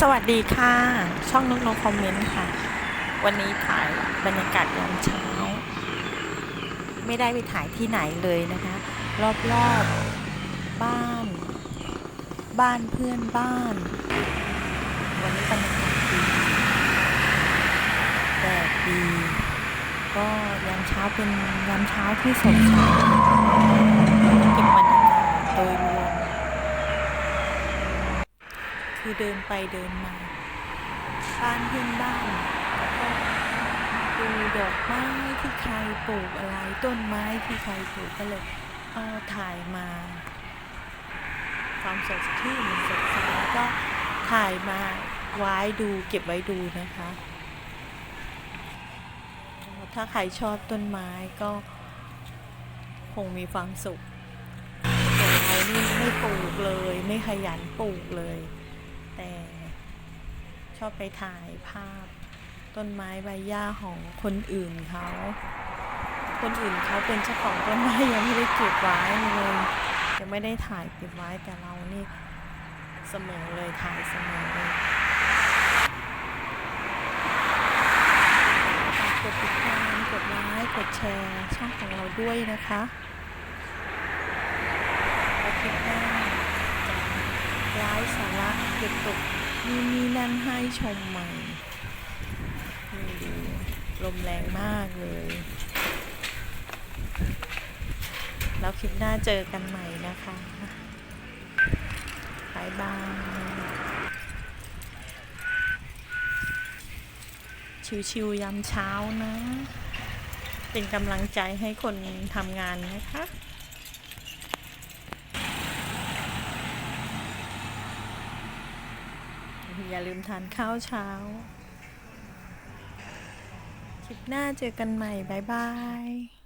สวัสดีค่ะ ช่องนกนกคอมเมนต์ค่ะ วันนี้ถ่ายบรรยากาศยามเช้า ไม่ได้ไปถ่ายที่ไหนเลยนะคะ รอบๆบบ้าน บ้านเพื่อนบ้าน วันนี้บรรยากาศดีแดดดี ก็ยามเช้าเป็นยามเช้าที่สดใสเก็บบรรยากาศโดยรวม คือเดินไปเดินมา บ้านเพื่อนบ้านก็ดูดอกไม้ที่ใครปลูกอะไรต้นไม้ที่ใครปลูกก็เลยเอาถ่ายมา ความสดชื่นสดใสก็ถ่ายมาไว้ดูเก็บไว้ดูนะคะ ถ้าใครชอบต้นไม้ก็คงมีความสุขแต่เรานี่ไม่ปลูกเลย ไม่ขยันปลูกเลย แต่ชอบไปถ่ายภาพ ต้นไม้ใบหญ้าของคนอื่นเขา คนอื่นเขาเป็นเจ้าของต้นไม้ยังไม่ได้เก็บไว้เลยยังไม่ได้ถ่ายเก็บไว้แต่เรานี่เสมอเลยถ่ายเสมอเลยกกดติดตามกดไลค์กดแชร์ช่องของเราด้วยนะคะแล้วคลิปหน้าจะร้ายสาระตกนี่นี่นั่นให้ชมใหม่นี่ดูลมแรงมากเลย แล้วคลิปหน้าเจอกันใหม่นะคะบายบายชิวๆยามเช้านะ เป็นกำลังใจให้คนทำงานนะคะ อย่าลืมทานข้าวเช้า คลิปหน้าเจอกันใหม่ บ๊ายบาย